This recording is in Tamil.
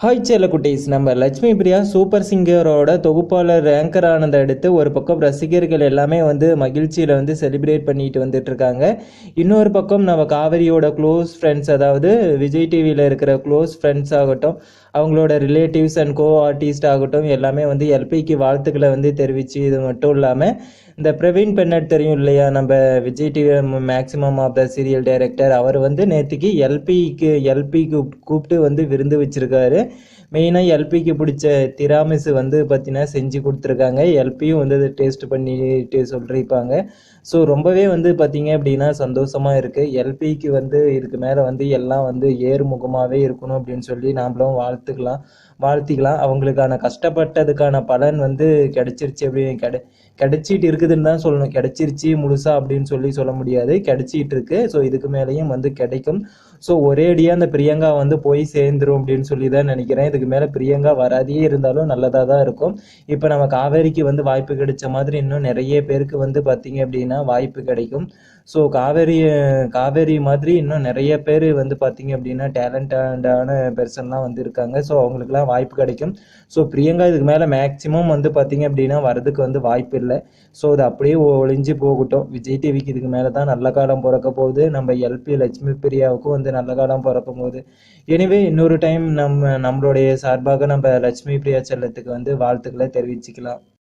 ஹாய் குட்டீஸ் நம்ம லட்சுமி பிரியா சூப்பர் சிங்கரோட தொகுப்பாளர் ரேங்கர் ஆனதை அடுத்து ஒரு பக்கம் ரசிகர்கள் எல்லாமே வந்து மகிழ்ச்சியில் வந்து செலிப்ரேட் பண்ணிட்டு வந்துட்டு இருக்காங்க இன்னொரு பக்கம் நம்ம காவேரியோட க்ளோஸ் ஃப்ரெண்ட்ஸ் அதாவது விஜய் டிவியில் இருக்கிற க்ளோஸ் ஃப்ரெண்ட்ஸ் ஆகட்டும் அவங்களோட ரிலேட்டிவ்ஸ் அண்ட் கோ ஆர்டிஸ்ட் ஆகட்டும் எல்லாமே வந்து எல்பிக்கு வாழ்த்துக்களை வந்து தெரிவித்து இது மட்டும் இல்லாமல் இந்த பிரவீன் பென்னட் தெரியும் இல்லையா? நம்ம Vijay TV maximum of the serial director அவர் வந்து நேற்றுக்கு எல்பிக்கு எல்பிக்கு கூப்பிட்டு வந்து விருந்து வச்சிருக்காரு. மெயினாக எல்பிக்கு பிடிச்ச திராமிசு வந்து பார்த்தீங்கன்னா செஞ்சு கொடுத்துருக்காங்க. எல்பியும் வந்து அதை டேஸ்ட் பண்ணிட்டு சொல்லியிருப்பாங்க. ஸோ ரொம்பவே வந்து பார்த்தீங்க அப்படின்னா சந்தோஷமாக இருக்குது எல்பிக்கு வந்து இதுக்கு மேலே வந்து எல்லாம் வந்து ஏறுமுகமாகவே இருக்கணும் அப்படின்னு சொல்லி நாமளும் வாழ்த்துக்கலாம் வாழ்த்திக்கலாம். அவங்களுக்கான கஷ்டப்பட்டதுக்கான பலன் வந்து கிடைச்சிருச்சு அப்படி கிடை கிடைச்சிட்டு இருக்குதுன்னு தான் சொல்லணும். கிடைச்சிருச்சு முழுசா அப்படின்னு சொல்லி சொல்ல முடியாது. கிடைச்சிட்டு இருக்கு. ஸோ இதுக்கு மேலேயும் வந்து கிடைக்கும். ஸோ ஒரேடியாக அந்த பிரியங்கா வந்து போய் சேர்ந்துரும் அப்படின்னு சொல்லி தான் நினைக்கிறேன். இதுக்கு மேலே பிரியங்கா வராதே இருந்தாலும் நல்லதாக தான் இருக்கும். இப்போ நம்ம காவேரிக்கு வந்து வாய்ப்பு கிடைச்ச மாதிரி இன்னும் நிறைய பேருக்கு வந்து பார்த்தீங்க அப்படின்னா வாய்ப்பு கிடைக்கும். ஸோ காவேரி காவேரி மாதிரி இன்னும் நிறைய பேர் வந்து பார்த்தீங்க அப்படின்னா டேலண்டடான பெர்சன்லாம் வந்து இருக்காங்க. இருக்காங்க. ஸோ அவங்களுக்குலாம் வாய்ப்பு கிடைக்கும். ஸோ பிரியங்கா இதுக்கு மேலே மேக்ஸிமம் வந்து பார்த்தீங்க அப்படின்னா வரதுக்கு வந்து வாய்ப்பு இல்லை. ஸோ அது அப்படியே ஒளிஞ்சு போகட்டும். விஜய் டிவிக்கு இதுக்கு மேலே தான் நல்ல காலம் பிறக்க போகுது. நம்ம எல்பி லட்சுமி பிரியாவுக்கும் வந்து நல்ல காலம் பிறக்க போகுது. எனவே இன்னொரு டைம் நம்ம நம்மளுடைய சார்பாக நம்ம லட்சுமி பிரியா செல்லத்துக்கு வந்து வாழ்த்துக்களை தெரிவிச்சுக்கலாம்.